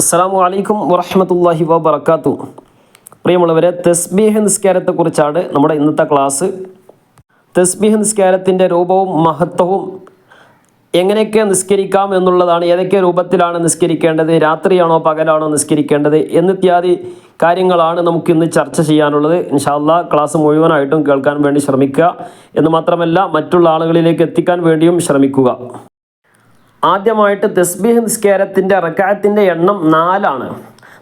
അസ്സാം വലൈക്കും വറഹമത്തല്ലാഹി വബർക്കാത്തു പ്രിയമുള്ളവരെ തസ്ബീഹ് നിസ്കാരത്തെക്കുറിച്ചാണ് നമ്മുടെ ഇന്നത്തെ ക്ലാസ്. തസ്ബീഹ് നിസ്കാരത്തിന്റെ രൂപവും മഹത്വവും എങ്ങനെയൊക്കെ നിസ്കരിക്കാം എന്നുള്ളതാണ് ഏതൊക്കെ രൂപത്തിലാണ് നിസ്കരിക്കേണ്ടത് രാത്രിയാണോ പകലാണോ നിസ്കരിക്കേണ്ടത് എന്നിത്യാദി കാര്യങ്ങളാണ് നമുക്ക് ഇന്ന് ചർച്ച ചെയ്യാനുള്ളത്. ഇൻഷാല്ല ക്ലാസ് മുഴുവനായിട്ടും കേൾക്കാൻ വേണ്ടി ശ്രമിക്കുക. എന്ന് മാത്രമല്ല മറ്റുള്ള ആളുകളിലേക്ക് എത്തിക്കാൻ വേണ്ടിയും ശ്രമിക്കുക. ആദ്യമായിട്ട് തസ്ബീഹ് നിസ്കാരത്തിന്റെ റക്കായത്തിന്റെ എണ്ണം നാലാണ്.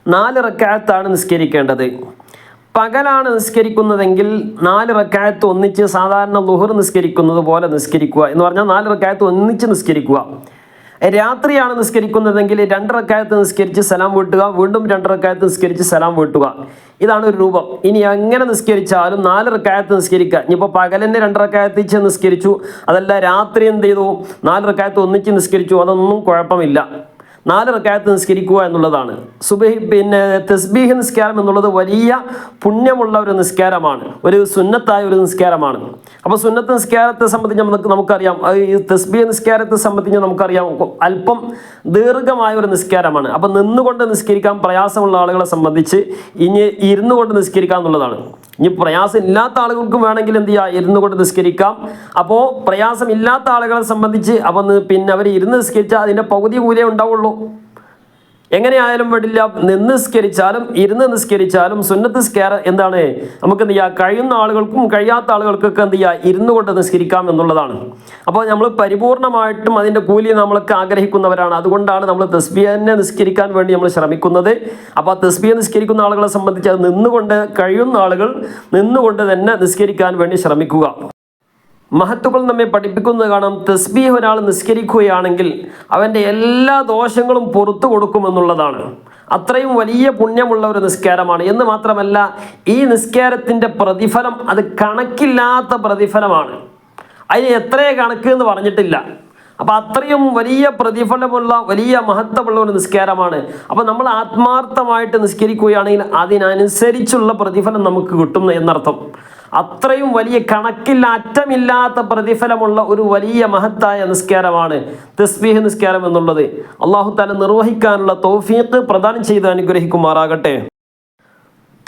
നാല് റക്കായത്താണ് നിസ്കരിക്കേണ്ടത്. പകലാണ് നിസ്കരിക്കുന്നതെങ്കിൽ നാല് റക്കായത്ത് ഒന്നിച്ച് സാധാരണ ലുഹർ നിസ്കരിക്കുന്നത് പോലെ നിസ്കരിക്കുക. എന്ന് പറഞ്ഞാൽ നാല് റക്കായത്ത് ഒന്നിച്ച് നിസ്കരിക്കുക. രാത്രിയാണ് നിസ്കരിക്കുന്നതെങ്കിൽ രണ്ടരക്കാലത്ത് നിസ്കരിച്ച് സലാം വീട്ടുക വീണ്ടും രണ്ടരക്കാലത്ത് നിസ്കരിച്ച് സലാം വീട്ടുക. ഇതാണ് ഒരു രൂപം. ഇനി എങ്ങനെ നിസ്കരിച്ചാലും നാലരക്കാലത്ത് നിസ്കരിക്കുക. ഇനിയിപ്പോൾ പകലന്നെ രണ്ടരക്കാലത്ത് വെച്ച് നിസ്കരിച്ചു അതല്ല രാത്രി എന്ത് ചെയ്തു? നാലരക്കാലത്ത് ഒന്നിച്ച് നിസ്കരിച്ചു അതൊന്നും കുഴപ്പമില്ല. നാല് റക്കായത്ത് നിസ്കരിക്കുക എന്നുള്ളതാണ്. സുബഹി പിന്നെ തസ്ബീഹ് നിസ്കാരം എന്നുള്ളത് വലിയ പുണ്യമുള്ള ഒരു നിസ്കാരമാണ്. ഒരു സുന്നത്തായ ഒരു നിസ്കാരമാണ്. അപ്പോൾ സുന്നത്ത് നിസ്കാരത്തെ സംബന്ധിച്ച് നമുക്ക് നമുക്കറിയാം. ഈ തസ്ബീഹ് നിസ്കാരത്തെ സംബന്ധിച്ച് നമുക്കറിയാം. അല്പം ദീർഘമായ ഒരു നിസ്കാരമാണ്. അപ്പം നിന്നുകൊണ്ട് നിസ്കരിക്കാൻ പ്രയാസമുള്ള ആളുകളെ സംബന്ധിച്ച് ഇനി ഇരുന്നു കൊണ്ട് നിസ്കരിക്കുക എന്നുള്ളതാണ്. ഇനി പ്രയാസം ഇല്ലാത്ത ആളുകൾക്കും വേണമെങ്കിൽ എന്ത് ചെയ്യുക ഇരുന്നു കൊണ്ട് നിസ്കരിക്കാം. അപ്പോൾ പ്രയാസം ഇല്ലാത്ത ആളുകളെ സംബന്ധിച്ച് അപ്പം പിന്നെ അവർ ഇരുന്ന് നിസ്കരിച്ചാൽ അതിന്റെ പകുതി കൂലേ ഉണ്ടാവുള്ളൂ. എങ്ങനെയായാലും വേണ്ടില്ല നിന്ന് നിസ്കരിച്ചാലും ഇരുന്ന് നിസ്കരിച്ചാലും സുന്നത്ത് സ്കാര എന്താണ്? നമുക്ക് എന്ത് ചെയ്യുക കഴിയുന്ന ആളുകൾക്കും കഴിയാത്ത ആളുകൾക്കൊക്കെ എന്ത് ചെയ്യുക ഇരുന്നു കൊണ്ട് നിസ്കരിക്കാം എന്നുള്ളതാണ്. അപ്പോൾ നമ്മൾ പരിപൂർണമായിട്ടും അതിന്റെ കൂലി നമ്മൾക്ക് ആഗ്രഹിക്കുന്നവരാണ്. അതുകൊണ്ടാണ് നമ്മൾ തസ്ബിയനെ നിസ്കരിക്കാൻ വേണ്ടി നമ്മൾ ശ്രമിക്കുന്നത്. അപ്പോൾ ആ തസ്ബിയ നിസ്കരിക്കുന്ന ആളുകളെ സംബന്ധിച്ച് അത് നിന്നുകൊണ്ട് കഴിയുന്ന ആളുകൾ നിന്നുകൊണ്ട് തന്നെ നിസ്കരിക്കാൻ വേണ്ടി ശ്രമിക്കുക. മഹത്തുക്കൾ നമ്മെ പഠിപ്പിക്കുന്നത് കാണാം. തസ്ബീഹ് ഒരാൾ നിസ്കരിക്കുകയാണെങ്കിൽ അവന്റെ എല്ലാ ദോഷങ്ങളും പുറത്തു കൊടുക്കുമെന്നുള്ളതാണ്. അത്രയും വലിയ പുണ്യമുള്ള ഒരു നിസ്കാരമാണ്. എന്ന് മാത്രമല്ല ഈ നിസ്കാരത്തിന്റെ പ്രതിഫലം അത് കണക്കില്ലാത്ത പ്രതിഫലമാണ്. അതിന് എത്രയേ കണക്ക് എന്ന് പറഞ്ഞിട്ടില്ല. അപ്പം അത്രയും വലിയ പ്രതിഫലമുള്ള വലിയ മഹത്വമുള്ള ഒരു നിസ്കാരമാണ്. അപ്പോൾ നമ്മൾ ആത്മാർത്ഥമായിട്ട് നിസ്കരിക്കുകയാണെങ്കിൽ അതിനനുസരിച്ചുള്ള പ്രതിഫലം നമുക്ക് കിട്ടും എന്നർത്ഥം. അത്രയും വലിയ കണക്കിൽ അറ്റമില്ലാത്ത പ്രതിഫലമുള്ള ഒരു വലിയ മഹത്തായ നിസ്കാരമാണ് തസ്ബീഹ് നിസ്കാരം എന്നുള്ളത്. അള്ളാഹു താല നിർവഹിക്കാനുള്ള തൗഫീഖ് പ്രദാനം ചെയ്ത് അനുഗ്രഹിക്കുമാറാകട്ടെ.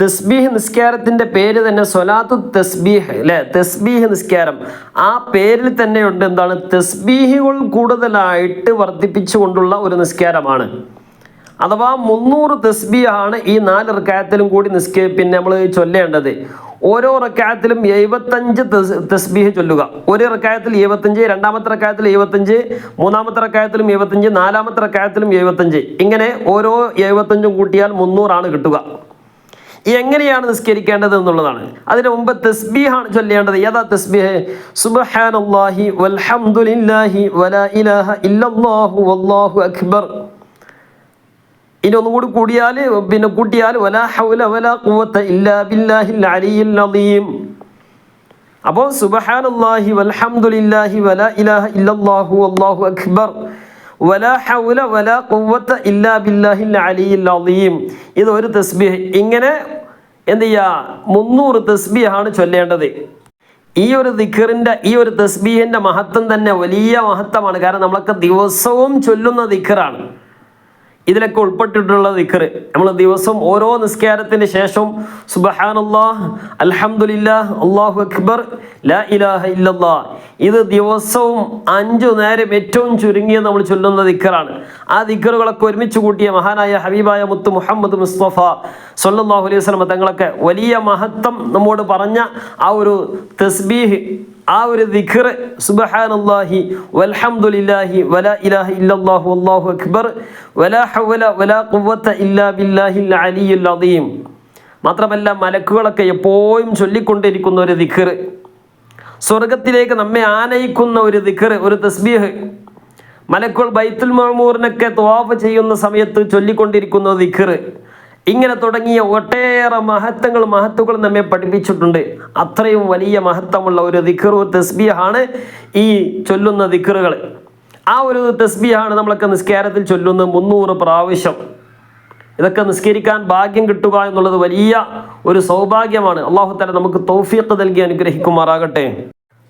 തസ്ബീഹ് നിസ്കാരത്തിന്റെ പേര് തന്നെ സൊലാത്തു തസ്ബീഹ് അല്ലേ? തസ്ബീഹ് നിസ്കാരം. ആ പേരിൽ തന്നെ ഉണ്ട് എന്താണ്? തസ്ബീഹുകൾ കൂടുതലായിട്ട് വർദ്ധിപ്പിച്ചുകൊണ്ടുള്ള ഒരു നിസ്കാരമാണ്. അഥവാ മുന്നൂറ് തസ്ബീഹാണ് ഈ നാല് റക്കായത്തിലും കൂടി നിസ്കേ പിന്നെ നമ്മൾ ചൊല്ലേണ്ടത്. ഓരോ റക്കായത്തിലും എഴുപത്തഞ്ച് തസ്ബീഹ് ചൊല്ലുക. ഒരു റക്കായത്തിൽ എഴുപത്തഞ്ച് രണ്ടാമത്തെ റക്കായത്തിൽ എഴുപത്തഞ്ച് മൂന്നാമത്തെ റക്കായത്തിലും എഴുപത്തഞ്ച് നാലാമത്തെ റക്കായത്തിലും എഴുപത്തഞ്ച്. ഇങ്ങനെ ഓരോ എഴുപത്തഞ്ചും കൂട്ടിയാൽ മുന്നൂറാണ് കിട്ടുക. എങ്ങനെയാണ് നിസ്കരിക്കേണ്ടത് എന്നുള്ളതാണ്. അതിന് മുമ്പ് തസ്ബീഹാണ് ചൊല്ലേണ്ടത്. ഏതാ തസ്ബീഹ്? സുബ്ഹാനല്ലാഹി വൽഹംദുലില്ലാഹി വലാ ഇലാഹ ഇല്ലല്ലാഹു വല്ലാഹു അക്ബർ. ഇനി ഒന്നുകൂടി കൂടിയാൽ പിന്നെ കൂട്ടിയാൽ വലാ ഹൗല വലാ ഖുവത ഇല്ലാ ബില്ലാഹിൽ അലിയിൽ അലീം അപ്പോൾ സുബ്ഹാനല്ലാഹി വൽഹംദുലില്ലാഹി വലാ ഇലാഹ ഇല്ലല്ലാഹു അല്ലാഹു അക്ബർ. വലാ ഹൗല വലാ ഖുവത ഇല്ലാ ബില്ലാഹിൽ അലിയിൽ അലീം ഇത് ഒരു തസ്ബീഹ്. ഇങ്ങനെ എന്ത് ചെയ്യുക മുന്നൂറ് തസ്ബീഹാണ് ചൊല്ലേണ്ടത്. ഈ ഒരു ദിഖറിന്റെ ഈ ഒരു തസ്ബീഹിന്റെ മഹത്വം തന്നെ വലിയ മഹത്വമാണ്. കാരണം നമ്മളൊക്കെ ദിവസവും ചൊല്ലുന്ന ദിഖറാണ് ഇതിലൊക്കെ ഉൾപ്പെട്ടിട്ടുള്ള ദിക്കർ നമ്മൾ ദിവസം ഓരോ നിസ്കാരത്തിന് ശേഷവും സുബഹാനല്ലാഹ് അൽഹംദുലില്ലാ അള്ളാഹു അക്ബർ ലാ ഇലാഹ ഇല്ലല്ലാ ഇത് ദിവസവും അഞ്ചു നേരം ഏറ്റവും ചുരുങ്ങിയ നമ്മൾ ചൊല്ലുന്ന ദിക്കറാണ് ആ ദിക്കറുകളൊക്കെ ഒരുമിച്ച് കൂട്ടിയ മഹാനായ ഹബീബായ മുത്ത് മുഹമ്മദ് മുസ്തഫ സല്ലല്ലാഹു അലൈഹി വസല്ലം തങ്ങളൊക്കെ വലിയ മഹത്വം നമ്മോട് പറഞ്ഞ ആ ഒരു തസ്ബീഹ് ആ ഒരു ദിഖർ സുബ്ഹാനല്ലാഹി വൽഹംദുലില്ലാഹി വലാ ഇലാഹ ഇല്ലല്ലാഹു അല്ലാഹു അക്ബർ വലാ ഹൗല വലാ ഖുവത ഇല്ലാ ബില്ലാഹിൽ അലിയുൽ അദീം. മാത്രമല്ല മലക്കുകളൊക്കെ എപ്പോഴും ചൊല്ലിക്കൊണ്ടിരിക്കുന്ന ഒരു ദിഖർ. സ്വർഗത്തിലേക്ക് നമ്മെ ആനയിക്കുന്ന ഒരു ദിഖർ ഒരു തസ്ബീഹ്. മലക്കുകൾ ബൈത്തുൽ മഹമൂറിനൊക്കെ ത്വാഫ് ചെയ്യുന്ന സമയത്ത് ചൊല്ലിക്കൊണ്ടിരിക്കുന്ന ദിഖർ. ഇങ്ങനെ തുടങ്ങിയ ഒട്ടേറെ മഹത്വങ്ങൾ മഹത്വങ്ങൾ നമ്മെ പഠിപ്പിച്ചിട്ടുണ്ട്. അത്രയും വലിയ മഹത്വമുള്ള ഒരു ദിഖറു തസ്ബിയാണ് ഈ ചൊല്ലുന്ന ദിഖറുകൾ ആ ഒരു തസ്ബിയാണ് നമ്മളൊക്കെ നിസ്കാരത്തിൽ ചൊല്ലുന്ന മുന്നൂറ് പ്രാവശ്യം. ഇതൊക്കെ നിസ്കരിക്കാൻ ഭാഗ്യം കിട്ടുക എന്നുള്ളത് വലിയ ഒരു സൗഭാഗ്യമാണ്. അള്ളാഹു തല നമുക്ക് തൗഫീഖ് നൽകി അനുഗ്രഹിക്കുമാറാകട്ടെ.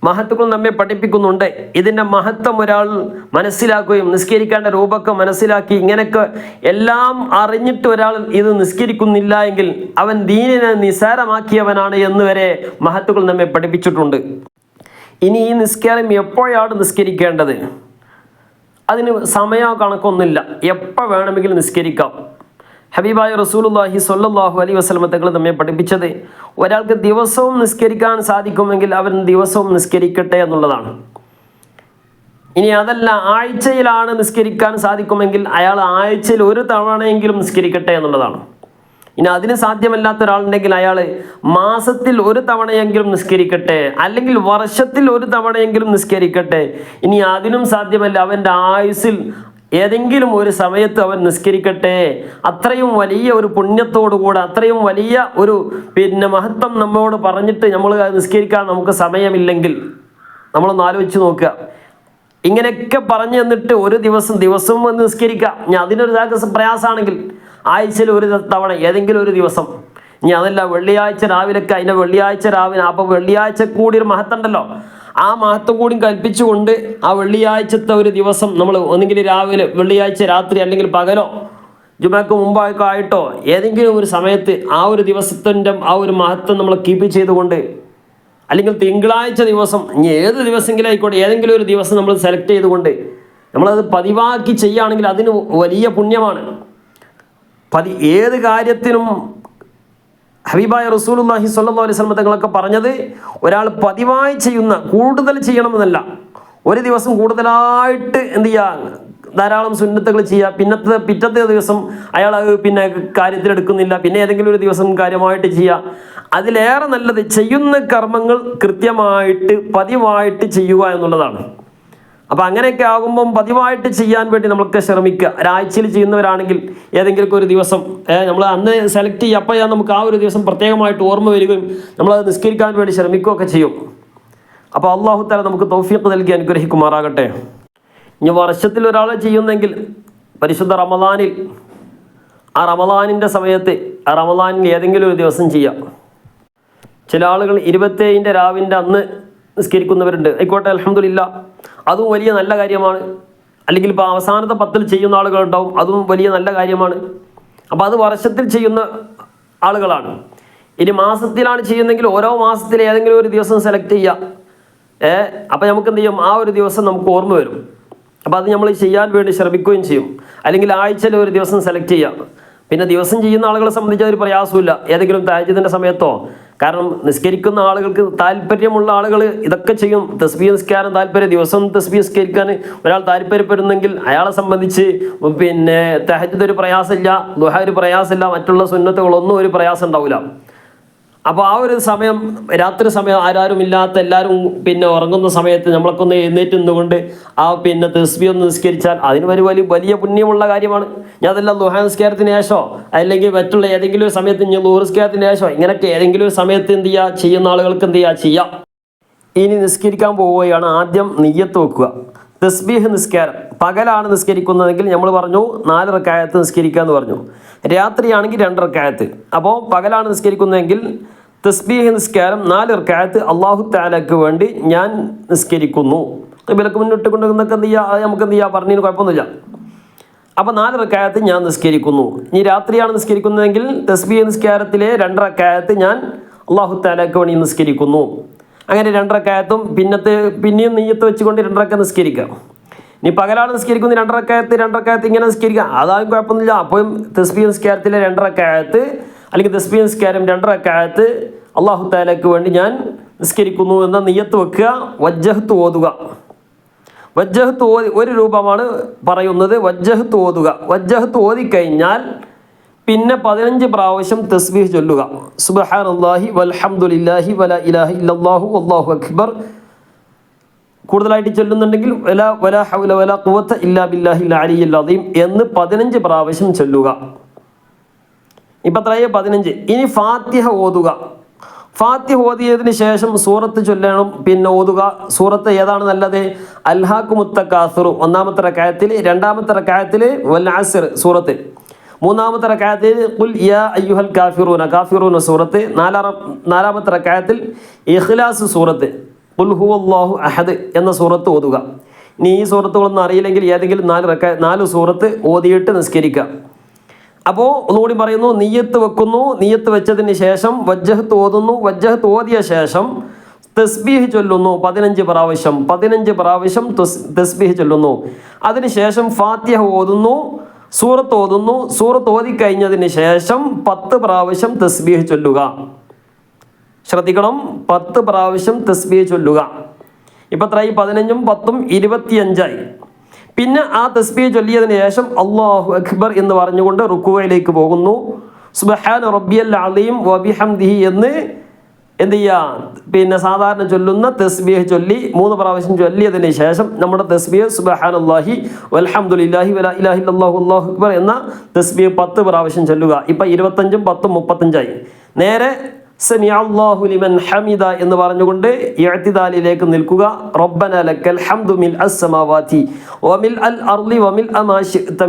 മഹത്വങ്ങൾ നമ്മെ പഠിപ്പിക്കുന്നുണ്ട്. ഇതിന്റെ മഹത്വം ഒരാൾ മനസ്സിലാക്കുകയും നിസ്കരിക്കേണ്ട രൂപമൊക്കെ മനസ്സിലാക്കി ഇങ്ങനെയൊക്കെ എല്ലാം അറിഞ്ഞിട്ട് ഒരാൾ ഇത് നിസ്കരിക്കുന്നില്ല എങ്കിൽ അവൻ ദീനിനെ നിസാരമാക്കിയവനാണ് എന്ന് വരെ മഹത്വങ്ങൾ നമ്മെ പഠിപ്പിച്ചിട്ടുണ്ട്. ഇനി ഈ നിസ്കാരം എപ്പോഴാണ് നിസ്കരിക്കേണ്ടത്? അതിന് സമയ കണക്കൊന്നുമില്ല. എപ്പോൾ വേണമെങ്കിലും നിസ്കരിക്കാം. ഹബീബായ റസൂലുല്ലാഹി സൊല്ലാഹു അലൈഹി വസല്ലമ തങ്ങൾ നമ്മെ പഠിപ്പിച്ചത് ഒരാൾക്ക് ദിവസവും നിസ്കരിക്കാൻ സാധിക്കുമെങ്കിൽ അവൻ ദിവസവും നിസ്കരിക്കട്ടെ എന്നുള്ളതാണ്. ഇനി അതല്ല ആഴ്ചയിലാണ് നിസ്കരിക്കാൻ സാധിക്കുമെങ്കിൽ അയാൾ ആഴ്ചയിൽ ഒരു തവണയെങ്കിലും നിസ്കരിക്കട്ടെ എന്നുള്ളതാണ്. ഇനി അതിന് സാധ്യമല്ലാത്ത ഒരാളുണ്ടെങ്കിൽ അയാൾ മാസത്തിൽ ഒരു തവണയെങ്കിലും നിസ്കരിക്കട്ടെ അല്ലെങ്കിൽ വർഷത്തിൽ ഒരു തവണയെങ്കിലും നിസ്കരിക്കട്ടെ. ഇനി അതിനും സാധ്യമല്ല അവന്റെ ആയുസ്സിൽ ഏതെങ്കിലും ഒരു സമയത്ത് അവൻ നിസ്കരിക്കട്ടെ. അത്രയും വലിയ ഒരു പുണ്യത്തോടുകൂടെ അത്രയും വലിയ ഒരു പിന്നെ മഹത്വം നമ്മോട് പറഞ്ഞിട്ട് നമ്മൾ നിസ്കരിക്കാൻ നമുക്ക് സമയമില്ലെങ്കിൽ നമ്മളൊന്ന് ആലോചിച്ച് നോക്കുക. ഇങ്ങനെയൊക്കെ പറഞ്ഞു തന്നിട്ട് ഒരു ദിവസം ദിവസവും വന്ന് നിസ്കരിക്കാം ഞാൻ അതിനൊരു പ്രയാസമാണെങ്കിൽ ആഴ്ചയിൽ ഒരു തവണ ഏതെങ്കിലും ഒരു ദിവസം. ഇനി അതല്ല വെള്ളിയാഴ്ച രാവിലൊക്കെ അതിന്റെ വെള്ളിയാഴ്ച രാവിലെ അപ്പോൾ വെള്ളിയാഴ്ച കൂടി ഒരു മഹത്തുണ്ടല്ലോ ആ മഹത്വം കൂടി കൽപ്പിച്ചുകൊണ്ട് ആ വെള്ളിയാഴ്ചത്തെ ഒരു ദിവസം നമ്മൾ ഒന്നുകിൽ രാവിലെ വെള്ളിയാഴ്ച രാത്രി അല്ലെങ്കിൽ പകലോ ജുമാക്ക് മുമ്പായിക്കോ ആയിട്ടോ ഏതെങ്കിലും ഒരു സമയത്ത് ആ ഒരു ദിവസത്തിന്റെ ആ ഒരു മഹത്വം നമ്മൾ കീപ്പ് ചെയ്തുകൊണ്ട് അല്ലെങ്കിൽ തിങ്കളാഴ്ച ദിവസം ഇനി ഏത് ദിവസമെങ്കിലും ആയിക്കോട്ടെ ഏതെങ്കിലും ഒരു ദിവസം നമ്മൾ സെലക്ട് ചെയ്തുകൊണ്ട് നമ്മളത് പതിവാക്കി ചെയ്യുകയാണെങ്കിൽ അതിന് വലിയ പുണ്യമാണ്. പതി ഏത് കാര്യത്തിനും ഹബീബായ റസൂലുല്ലാഹി സ്വല്ലല്ലാഹു അലൈഹി വസല്ലം തങ്ങളൊക്കെ പറഞ്ഞത് ഒരാൾ പതിവായി ചെയ്യുന്ന കൂടുതൽ ചെയ്യണമെന്നല്ല ഒരു ദിവസം കൂടുതലായിട്ട് എന്ത് ചെയ്യുക ധാരാളം സുന്നത്തുകൾ ചെയ്യുക. പിന്നത്തെ പിറ്റത്തെ ദിവസം അയാൾ പിന്നെ കാര്യത്തിലെടുക്കുന്നില്ല പിന്നെ ഏതെങ്കിലും ഒരു ദിവസം കാര്യമായിട്ട് ചെയ്യുക. അതിലേറെ നല്ലത് ചെയ്യുന്ന കർമ്മങ്ങൾ കൃത്യമായിട്ട് പതിവായിട്ട് ചെയ്യുക എന്നുള്ളതാണ്. അപ്പം അങ്ങനെയൊക്കെ ആകുമ്പം പതിവായിട്ട് ചെയ്യാൻ വേണ്ടി നമുക്ക് ശ്രമിക്കുക. ഒരാഴ്ചയിൽ ചെയ്യുന്നവരാണെങ്കിൽ ഏതെങ്കിലും ഒരു ദിവസം നമ്മൾ അന്ന് സെലക്ട് ചെയ്യുക അപ്പോൾ നമുക്ക് ആ ഒരു ദിവസം പ്രത്യേകമായിട്ട് ഓർമ്മ വരികയും നമ്മളത് നിസ്കരിക്കാൻ വേണ്ടി ശ്രമിക്കുകയൊക്കെ ചെയ്യും. അപ്പോൾ അള്ളാഹു താല നമുക്ക് തൗഫീഖ് നൽകി അനുഗ്രഹിക്കുമാറാകട്ടെ. ഇനി വർഷത്തിൽ ഒരാൾ ചെയ്യുന്നെങ്കിൽ പരിശുദ്ധ റമദാനിൽ ആ റമദാനിന്റെ സമയത്ത് ആ റമദാനിൽ ഏതെങ്കിലും ഒരു ദിവസം ചെയ്യാം. ചില ആളുകൾ ഇരുപത്തേഴിന്റെ രാവിന്റെ അന്ന് നിസ്കരിക്കുന്നവരുണ്ട്. ആയിക്കോട്ടെ അലഹമില്ല അതും വലിയ നല്ല കാര്യമാണ്. അല്ലെങ്കിൽ ഇപ്പോൾ അവസാനത്തെ പത്തിൽ ചെയ്യുന്ന ആളുകളുണ്ടാവും അതും വലിയ നല്ല കാര്യമാണ്. അപ്പോൾ അത് വർഷത്തിൽ ചെയ്യുന്ന ആളുകളാണ്. ഇനി മാസത്തിലാണ് ചെയ്യുന്നതെങ്കിൽ ഓരോ മാസത്തിൽ ഏതെങ്കിലും ഒരു ദിവസം സെലക്ട് ചെയ്യാം ഏ അപ്പോൾ നമുക്ക് എന്ത് ചെയ്യും? ആ ഒരു ദിവസം നമുക്ക് ഓർമ്മ വരും. അപ്പോൾ അത് നമ്മൾ ചെയ്യാൻ വേണ്ടി ശ്രമിക്കുകയും ചെയ്യും. അല്ലെങ്കിൽ ആഴ്ചയിൽ ഒരു ദിവസം സെലക്ട് ചെയ്യാം പിന്നെ ദിവസം ചെയ്യുന്ന ആളുകളെ സംബന്ധിച്ച് ഒരു പ്രയാസമില്ല ഏതെങ്കിലും താഴ്ചത്തിന്റെ സമയത്തോ കാരണം നിസ്കരിക്കുന്ന ആളുകൾക്ക് താല്പര്യമുള്ള ആളുകൾ ഇതൊക്കെ ചെയ്യും. തസ്ബി നിസ്കാരം താല്പര്യം. ദിവസം തസ്ബി നിസ്കരിക്കാൻ ഒരാൾ താല്പര്യപ്പെടുന്നെങ്കിൽ അയാളെ സംബന്ധിച്ച് പിന്നെ തഹജ് ഒരു പ്രയാസമില്ല ദുഹ ഒരു പ്രയാസമില്ല മറ്റുള്ള സുന്നത്തുകളൊന്നും ഒരു പ്രയാസം ഉണ്ടാവില്ല അപ്പോൾ ആ ഒരു സമയം രാത്രി സമയം ആരാരും ഇല്ലാത്ത എല്ലാവരും പിന്നെ ഉറങ്ങുന്ന സമയത്ത് നമ്മളൊക്കെ ഒന്ന് എഴുന്നേറ്റ് നിന്നുകൊണ്ട് ആ പിന്നെ തെസ്ബി ഒന്ന് നിസ്കരിച്ചാൽ അതിന് ഒരു വലിയ വലിയ പുണ്യമുള്ള കാര്യമാണ്. ഞാൻ അതെല്ലാം ദുഹാ നിസ്കാരത്തിന് ശേഷമോ അല്ലെങ്കിൽ മറ്റുള്ള ഏതെങ്കിലും ഒരു സമയത്ത് ഞാൻ നൂറ് നിസ്കാരത്തിന് ശേഷമോ ഇങ്ങനെയൊക്കെ ഏതെങ്കിലും ഒരു സമയത്ത് എന്ത് ചെയ്യുക ചെയ്യുന്ന ആളുകൾക്ക് എന്ത് ചെയ്യുക ചെയ്യാം. ഇനി നിസ്കരിക്കാൻ പോവുകയാണ് ആദ്യം നെയ്യത്ത് വെക്കുക. തസ്ബീഹ് നിസ്കാരം. പകലാണ് നിസ്കരിക്കുന്നതെങ്കിൽ നമ്മൾ പറഞ്ഞു നാല് റക്കായത്ത് നിസ്കരിക്കുക എന്ന് പറഞ്ഞു. രാത്രിയാണെങ്കിൽ രണ്ട് റക്കായത്ത്. അപ്പോൾ പകലാണ് നിസ്കരിക്കുന്നതെങ്കിൽ തസ്ബീഹ് നിസ്കാരം നാല് റക്കായത്ത് അള്ളാഹു താലക്ക് വേണ്ടി ഞാൻ നിസ്കരിക്കുന്നു. വിലക്ക് മുന്നിട്ട് നമുക്ക് എന്ത് ചെയ്യുക നമുക്ക് എന്ത് ചെയ്യുക പറഞ്ഞതിന് കുഴപ്പമൊന്നുമില്ല. അപ്പോൾ നാല് റക്കായത്ത് ഞാൻ നിസ്കരിക്കുന്നു. ഇനി രാത്രിയാണ് നിസ്കരിക്കുന്നതെങ്കിൽ തസ്ബീഹ് നിസ്കാരത്തിലെ രണ്ട് റക്കായത്ത് ഞാൻ അള്ളാഹു താലക്ക് വേണ്ടി നിസ്കരിക്കുന്നു. അങ്ങനെ രണ്ടരക്കായത്തും പിന്നത്തെ പിന്നെയും നെയ്യത്ത് വെച്ചുകൊണ്ട് രണ്ടരക്ക നിസ്കരിക്കാം ഇനി പകലാണ് നിസ്കരിക്കുന്നത് രണ്ടരക്കായത്ത് രണ്ടരക്കായത്ത് ഇങ്ങനെ നിസ്കരിക്കാം അതായും കുഴപ്പമൊന്നുമില്ല. അപ്പോഴും തസ്ബീഹ് നിസ്കാരത്തിലെ രണ്ടരക്കായത്ത് അല്ലെങ്കിൽ തസ്ബീ നിസ്കാരം രണ്ടരക്കായത്ത് അള്ളാഹു താലക്ക് വേണ്ടി ഞാൻ നിസ്കരിക്കുന്നു എന്ന നെയ്യത്ത് വെക്കുക വജ്ജഹത്ത് ഓതുക. വജ്ജഹത്ത് ഓതി ഒരു രൂപമാണ് പറയുന്നത് വജ്ജഹത്ത് ഓതുക. വജ്ജഹത്ത് ഓതിക്കഴിഞ്ഞാൽ പിന്നെ പതിനഞ്ച് പ്രാവശ്യം തസ്ബീഹ് ചൊല്ലുക. സുബഹാനല്ലാഹി വൽഹംദുലില്ലാഹി വല ഇലാഹി ഇല്ലാഹു അള്ളാഹു അക്ബർ. കൂടുതലായിട്ട് ചൊല്ലുന്നുണ്ടെങ്കിൽ വല വല ഹൗല വല കുവത്ത് ഇല്ലാ ബില്ലാഹി അലിയിൽ അദീം എന്ന് പതിനഞ്ച് പ്രാവശ്യം ചൊല്ലുക. ഇപ്പം എത്രയായി പതിനഞ്ച്. ഇനി ഫാത്തിഹ ഓതുക. ഫാത്തിഹ ഓതിയതിന് ശേഷം സൂറത്ത് ചൊല്ലണം. പിന്നെ ഓതുക. സൂറത്ത് ഏതാണ് നല്ലത്? അൽഹാഖു മുത്തക്കാസുറു ഒന്നാമത്തെ റക്കായത്തിൽ രണ്ടാമത്തെ റക്കായത്തിൽ വൽ ആസിർ സൂറത്ത്. മൂന്നാമത്തെ റക്കായത്തിൽ കുൽ യാ അയ്യുഹൽ കാഫിറൂന. കാഫിറൂന സൂറത്ത്. നാലാം നാലാമത്തെ റക്കായത്തിൽ ഇഖ്ലാസ് സൂറത്ത്. ഉൽഹു അള്ളാഹു അഹദ് എന്ന സൂറത്ത് ഓതുക. ഇനി ഈ സൂറത്തുകളൊന്നും അറിയില്ലെങ്കിൽ ഏതെങ്കിലും നാല് റക്ക നാല് സൂറത്ത് ഓതിയിട്ട് നിസ്കരിക്കുക. അപ്പോൾ ഒന്നുകൂടി പറയുന്നു നീയത്ത് വെക്കുന്നു. നീയത്ത് വെച്ചതിന് ശേഷം വജ്ജഹ് ഓതുന്നു. വജ്ജഹ് ഓതിയ ശേഷം തസ്ബീഹ് ചൊല്ലുന്നു. പതിനഞ്ച് പ്രാവശ്യം. പതിനഞ്ച് പ്രാവശ്യം തസ്ബീഹ് ചൊല്ലുന്നു. അതിനുശേഷം ഫാത്തിഹ ഓതുന്നു. സൂറത്ത് ഓതുന്നു. സൂറത്ത് ഓതിക്കഴിഞ്ഞതിന് ശേഷം പത്ത് പ്രാവശ്യം തസ്ബീഹ് ചൊല്ലുക. ശ്രദ്ധിക്കണം. പത്ത് പ്രാവശ്യം തസ്ബീഹ് ചൊല്ലുക. ഇപ്പം എത്രയായി പതിനഞ്ചും പത്തും ഇരുപത്തിയഞ്ചായി. പിന്നെ ആ തസ്ബീഹ് ചൊല്ലിയതിന് ശേഷം അള്ളാഹു അക്ബർ എന്ന് പറഞ്ഞുകൊണ്ട് റുക്കുവയിലേക്ക് പോകുന്നു. സുബഹാൻ റബ്ബിയൽ അലീം വബിഹംദിഹി എന്ന് എന്ത് ചെയ്യുക പിന്നെ സാധാരണ ചൊല്ലുന്ന തസ്ബീഹ് ചൊല്ലി മൂന്ന് പ്രാവശ്യം ചൊല്ലിയതിന് ശേഷം നമ്മുടെ തസ്ബീഹ് സുബഹാൻ അള്ളാഹി വൽഹംദുലില്ലാഹി വല ഇലാഹി അള്ളാഹു അല്ലാഹു അക്ബർ എന്ന തസ്ബീഹ് പത്ത് പ്രാവശ്യം ചൊല്ലുക. ഇപ്പം ഇരുപത്തഞ്ചും പത്തും മുപ്പത്തഞ്ചായി. നേരെ സമി അല്ലാഹു ലിമൻ ഹമിദ എന്ന് പറഞ്ഞുകൊണ്ട് ഇഅ്തിദാലിലേക്ക് നിൽക്കുക. റബ്ബന ലക്കൽ ഹംദു മിൽ അസ്സമാവാതി വമിൽ അൽ അർളി വമിൽ അമാ ശിഅ്ത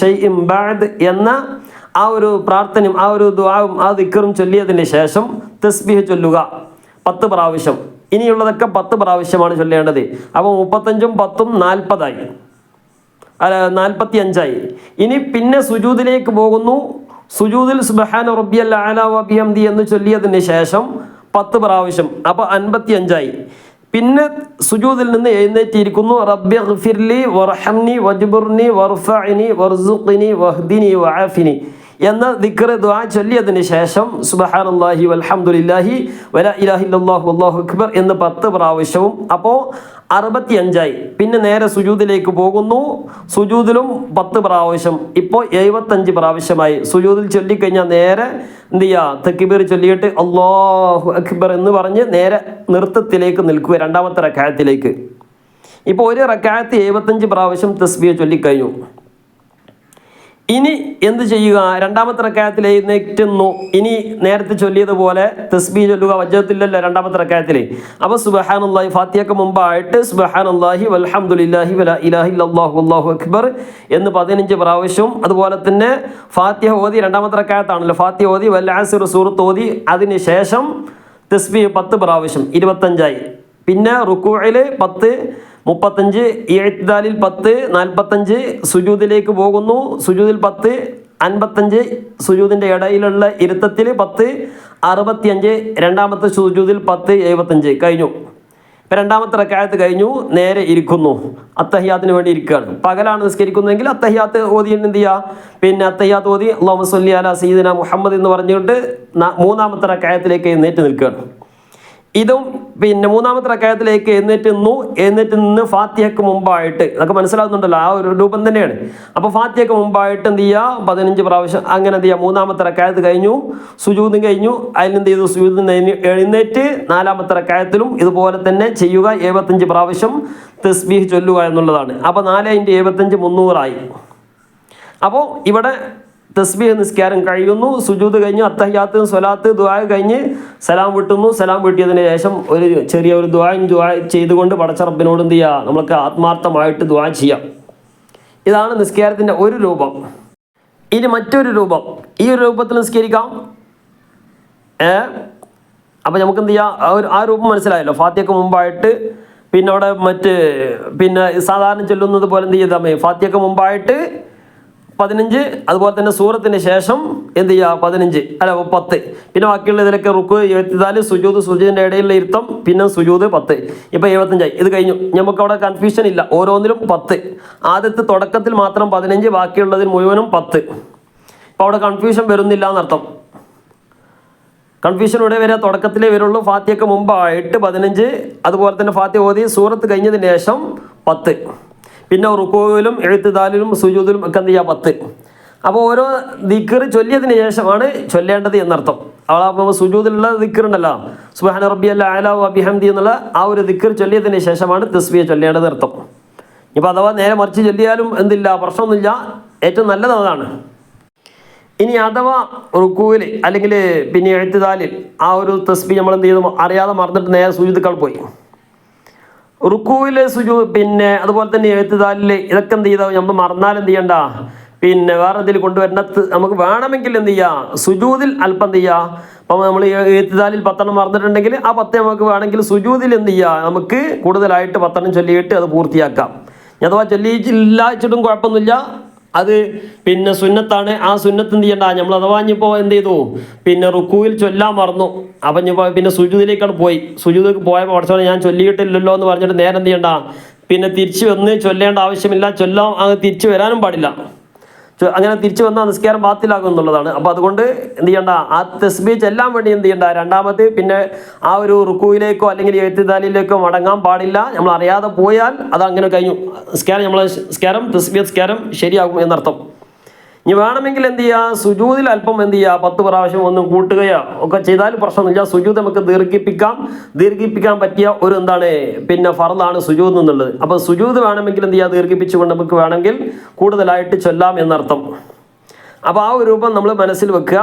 ഷൈഇൻ എന്ന ആ ഒരു പ്രാർത്ഥനയും ആ ഒരു ദുആവും ആ ദിക്കറും ചൊല്ലിയതിന് ശേഷം തസ്ബീഹ് ചൊല്ലുക. പത്ത് പ്രാവശ്യം. ഇനിയുള്ളതൊക്കെ പത്ത് പ്രാവശ്യമാണ് ചൊല്ലേണ്ടത്. അപ്പോൾ മുപ്പത്തഞ്ചും പത്തും നാൽപ്പതായി. അല്ല നാൽപ്പത്തി അഞ്ചായി ഇനി പിന്നെ സുജൂദിലേക്ക് പോകുന്നു. സുജൂദിൽ സുബഹാന റബ്ബിയൽ അല വബിഹംദി എന്ന് ചൊല്ലിയതിന് ശേഷം പത്ത് പ്രാവശ്യം അപ്പോൾ അൻപത്തി അഞ്ചായി പിന്നെ സുജൂദിൽ നിന്ന് എഴുന്നേറ്റിരിക്കുന്നു റബ്ബി ഗഫിർലി വർഹംനി വജ്ബുർനി വർഫഅനി വർസുഖ്നി വഹ്ദിനി വആഫിനി എന്ന ദിക്ർ ദ്വാ ചൊല്ലിയതിന് ശേഷം സുബ്ഹാനല്ലാഹി വൽഹംദുലില്ലാഹി വലാ ഇലാഹ ഇല്ലല്ലാഹു വല്ലാഹു അക്ബർ എന്ന് പത്ത് പ്രാവശ്യവും അപ്പോൾ അറുപത്തി അഞ്ചായി പിന്നെ നേരെ സുജൂദിലേക്ക് പോകുന്നു. സുജൂദിലും പത്ത് പ്രാവശ്യം ഇപ്പോൾ എഴുപത്തഞ്ച് പ്രാവശ്യമായി. സുജൂദിൽ ചൊല്ലിക്കഴിഞ്ഞാൽ നേരെ എന്ത് ചെയ്യുക തെക്കിബീർ ചൊല്ലിയിട്ട് അള്ളാഹു അക്ബർ എന്ന് പറഞ്ഞ് നേരെ നൃത്തത്തിലേക്ക് നിൽക്കുക രണ്ടാമത്തെ റക്കായത്തിലേക്ക്. ഇപ്പോൾ ഒരു റക്കായത്ത് എഴുപത്തഞ്ച് പ്രാവശ്യം തസ്ബിയ ചൊല്ലിക്കഴിഞ്ഞു. ഇനി എന്ത് ചെയ്യുക? രണ്ടാമത്തെ റക്കായത്തിൽ എഴുന്നേറ്റുന്നു ഇനി നേരത്തെ ചൊല്ലിയതുപോലെ തസ്ബീ ചൊല്ലുക വജ്ജത്തില്ലല്ലോ രണ്ടാമത്തെ റക്കായത്തിൽ അപ്പോൾ സുബഹാനുല്ലാഹി ഫാത്തിയൊക്കെ മുമ്പായിട്ട് സുബഹാനുല്ലാഹി വൽഹംദുലില്ലാഹി വല ഇലാഹി അള്ളാഹു അള്ളാഹു അക്ബർ എന്ന് പതിനഞ്ച് പ്രാവശ്യം അതുപോലെ തന്നെ ഫാത്തിഹ ഓതി രണ്ടാമത്തെ റക്കായത്താണല്ലോ. ഫാത്തിഹ ഓതി വല്ലാസിർ സൂറത്ത് ഓതി അതിന് ശേഷം തസ്ബി പത്ത് പ്രാവശ്യം ഇരുപത്തഞ്ചായി. പിന്നെ റുക്കൂഴിൽ പത്ത് മുപ്പത്തഞ്ച് എഴുത്താലിൽ പത്ത് നാൽപ്പത്തഞ്ച് സുജൂദിലേക്ക് പോകുന്നു. സുജൂദിൽ പത്ത് അൻപത്തഞ്ച് സുജൂദിന്റെ ഇടയിലുള്ള ഇരുത്തത്തിൽ പത്ത് അറുപത്തിയഞ്ച് രണ്ടാമത്തെ സുജൂദിൽ പത്ത് എഴുപത്തഞ്ച്. കഴിഞ്ഞു. ഇപ്പം രണ്ടാമത്തെ റക്കായത്ത് കഴിഞ്ഞു. നേരെ ഇരിക്കുന്നു. അത്തഹിയാത്തിന് വേണ്ടി ഇരിക്കുകയാണ്. പകലാണ് നിസ്കരിക്കുന്നതെങ്കിൽ അത്തഹിയാത്ത് ഓതി എന്ത് ചെയ്യുക പിന്നെ അത്തഹിയാത്ത് ഓതി അള്ളാഹു സല്ലി അല സീദന മുഹമ്മദ് എന്ന് പറഞ്ഞുകൊണ്ട് മൂന്നാമത്തെ റക്കായത്തിലേക്ക് നേറ്റ് നിൽക്കുകയാണ്. ഇതും പിന്നെ മൂന്നാമത്തെ റക്കായത്തിലേക്ക് എഴുന്നേറ്റ് നിന്നു എഴുന്നേറ്റ് നിന്ന് ഫാത്തിഹയ്ക്ക് മുമ്പായിട്ട്. അതൊക്കെ മനസ്സിലാകുന്നുണ്ടല്ലോ ആ ഒരു രൂപം തന്നെയാണ്. അപ്പോൾ ഫാത്തിഹയ്ക്ക് മുമ്പായിട്ട് എന്ത് ചെയ്യുക പതിനഞ്ച് പ്രാവശ്യം അങ്ങനെ എന്ത് ചെയ്യുക മൂന്നാമത്തെ റക്കായത്ത് കഴിഞ്ഞു. സുജൂതും കഴിഞ്ഞു. അതിൽ എന്ത് ചെയ്തു? നിന്ന് എഴുന്നേറ്റ് നാലാമത്തെ റക്കായത്തിലും ഇതുപോലെ തന്നെ ചെയ്യുക. എഴുപത്തഞ്ച് പ്രാവശ്യം തസ്ബീഹ് ചൊല്ലുക എന്നുള്ളതാണ്. അപ്പോൾ നാല് അതിന്റെ എഴുപത്തഞ്ച് മുന്നൂറായി. അപ്പോൾ ഇവിടെ തസ്ബീഹ് നിസ്കാരം കഴിയുന്നു സുജൂത് കഴിഞ്ഞു അത്തഹ്യാത്ത് സ്വലാത്ത് ദുആ കഴിഞ്ഞ് സലാം വിട്ടുന്നു. സലാം വിട്ടിയതിന് ശേഷം ഒരു ചെറിയ ഒരു ദുആയും ദുആ ചെയ്തുകൊണ്ട് പടച്ച റബ്ബിനോട് എന്ത് ചെയ്യുക നമുക്ക് ആത്മാർത്ഥമായിട്ട് ദുആ ചെയ്യാം. ഇതാണ് നിസ്കാരത്തിന്റെ ഒരു രൂപം. ഇനി മറ്റൊരു രൂപം. ഈ ഒരു രൂപത്തിൽ നിസ്കരിക്കാം. ഏ? അപ്പോൾ നമുക്ക് എന്ത് ചെയ്യാം? ആ ഒരു ആ രൂപം മനസ്സിലായല്ലോ. ഫാത്തിയക്ക് മുമ്പായിട്ട് പിന്നെ അവിടെ മറ്റ് പിന്നെ സാധാരണ ചൊല്ലുന്നത് പോലെ എന്ത് ചെയ്താൽ മതി? ഫാത്തിയക്ക് മുമ്പായിട്ട് പതിനഞ്ച് അതുപോലെ തന്നെ സൂറത്തിന് ശേഷം എന്ത് ചെയ്യുക? പതിനഞ്ച് അല്ല പത്ത്. പിന്നെ ബാക്കിയുള്ള ഇതിലൊക്കെ റുക്ക് എഴുപത്തിനാല് സുജൂത് സുജൂതിന്റെ ഇടയിലുള്ള ഇരുത്തം പിന്നെ സുജൂത് പത്ത്. ഇപ്പം എഴുപത്തഞ്ചായി ഇത് കഴിഞ്ഞു. നമുക്ക് അവിടെ കൺഫ്യൂഷൻ ഇല്ല. ഓരോന്നിലും പത്ത്. ആദ്യത്തെ തുടക്കത്തിൽ മാത്രം പതിനഞ്ച് ബാക്കിയുള്ളതിൽ മുഴുവനും പത്ത്. അപ്പോൾ അവിടെ കൺഫ്യൂഷൻ വരുന്നില്ല എന്നർത്ഥം. കൺഫ്യൂഷൻ ഇവിടെ വരെ തുടക്കത്തിലേ വരുള്ളൂ. ഫാത്തിയൊക്കെ മുമ്പായിട്ട് പതിനഞ്ച് അതുപോലെ തന്നെ ഫാത്തി ഓതി സൂറത്ത് കഴിഞ്ഞതിന് ശേഷം പത്ത്. പിന്നെ റുക്കോവിലും എഴുത്തുദാലിലും സുജൂദിലും ഒക്കെ എന്ത് ചെയ്യുക പത്ത്. അപ്പോൾ ഓരോ ദിക്കർ ചൊല്ലിയതിന് ശേഷമാണ് ചൊല്ലേണ്ടത് എന്നർത്ഥം. അവളപ്പോൾ സുജൂദിലുള്ള ദിക്കർ ഉണ്ടല്ലോ. സുബാന റബ്ബി അല്ല ആല അബിഹംദി എന്നുള്ള ആ ഒരു ദിക്കർ ചൊല്ലിയതിന് ശേഷമാണ് തസ്വിയെ ചൊല്ലേണ്ടത് അർത്ഥം ഇപ്പോൾ അഥവാ നേരെ മറിച്ച് ചൊല്ലിയാലും എന്തില്ല പ്രശ്നമൊന്നുമില്ല. ഏറ്റവും നല്ലത് അതാണ്. ഇനി അഥവാ റുക്കുവിൽ അല്ലെങ്കിൽ പിന്നെ എഴുത്തുതാലിൽ ആ ഒരു തസ്ബി നമ്മൾ എന്ത് ചെയ്തു? അറിയാതെ മറന്നിട്ട് നേരെ സൂചിതുക്കൾ പോയി. റുക്കുവിൽ സുജു പിന്നെ അതുപോലെ തന്നെ എഴുത്തുതാലിൽ ഇതൊക്കെ എന്ത് ചെയ്താൽ നമ്മൾ മറന്നാൽ എന്ത് ചെയ്യണ്ട? പിന്നെ വേറെ ഇതിൽ കൊണ്ടുവരുന്ന നമുക്ക് വേണമെങ്കിൽ എന്ത് ചെയ്യാം? സുജൂതിൽ അല്പം എന്ത് ചെയ്യാം? അപ്പം നമ്മൾ എഴുത്തുതാലിൽ പത്തെണ്ണം മറന്നിട്ടുണ്ടെങ്കിൽ ആ പത്ത് നമുക്ക് വേണമെങ്കിൽ സുജൂതിൽ എന്ത് ചെയ്യാം? നമുക്ക് കൂടുതലായിട്ട് പത്തെണ്ണം ചൊല്ലിയിട്ട് അത് പൂർത്തിയാക്കാം. അഥവാ ചൊല്ലിയിട്ടില്ല വെച്ചിട്ടും കുഴപ്പമൊന്നുമില്ല. അത് പിന്നെ സുന്നത്താണ്. ആ സുന്നത്ത് എന്ത് ചെയ്യണ്ട? നമ്മൾ അഥവാ ഇനിയിപ്പോൾ എന്ത് ചെയ്തു? പിന്നെ റുക്കുവിൽ ചൊല്ലാൻ മറന്നു. അപ്പം ഇനിയിപ്പോൾ പിന്നെ സുജൂതിലേക്കാണ് പോയി. സുജൂതിലേക്ക് പോയപ്പോൾ പഠിച്ചോളെ ഞാൻ ചൊല്ലിയിട്ടില്ലല്ലോ എന്ന് പറഞ്ഞിട്ട് നേരെ എന്ത് ചെയ്യണ്ട? പിന്നെ തിരിച്ചു വന്ന് ചൊല്ലേണ്ട ആവശ്യമില്ല. ചൊല്ലാം അങ്ങ് തിരിച്ചു വരാനും പാടില്ല. അങ്ങനെ തിരിച്ചു വന്നാൽ നിസ്കാരം ബാത്തിലാകും എന്നുള്ളതാണ്. അപ്പോൾ അതുകൊണ്ട് എന്ത് ചെയ്യണ്ട? ആ തെസ്ബീച്ച് എല്ലാം വേണ്ടി എന്ത് ചെയ്യണ്ട? രണ്ടാമത് പിന്നെ ആ ഒരു റുക്കുവിലേക്കോ അല്ലെങ്കിൽ എഴുത്തിദാലിയിലേക്കോ മടങ്ങാൻ പാടില്ല. നമ്മൾ അറിയാതെ പോയാൽ അത് അങ്ങനെ കഴിഞ്ഞു. നിസ്കാരം നമ്മൾ നിസ്കാരം തസ്ബീ നിസ്കാരം ശരിയാകും എന്നർത്ഥം. ഇനി വേണമെങ്കിൽ എന്ത് ചെയ്യുക സുജൂതിൽ അല്പം എന്ത് ചെയ്യുക പത്ത് പ്രാവശ്യം ഒന്ന് കൂട്ടുകയോ ഒക്കെ ചെയ്താൽ പ്രശ്നമൊന്നുമില്ല സുജൂത് നമുക്ക് ദീർഘിപ്പിക്കാം. ദീർഘിപ്പിക്കാൻ പറ്റിയ ഒരു എന്താണ്? പിന്നെ ഫറദാണ് സുജൂത് എന്നുള്ളത്. അപ്പോൾ സുജൂത് വേണമെങ്കിൽ എന്ത് ചെയ്യുക ദീർഘിപ്പിച്ചുകൊണ്ട് നമുക്ക് വേണമെങ്കിൽ കൂടുതലായിട്ട് ചൊല്ലാം എന്നർത്ഥം. അപ്പോൾ ആ ഒരു രൂപം നമ്മൾ മനസ്സിൽ വെക്കുക.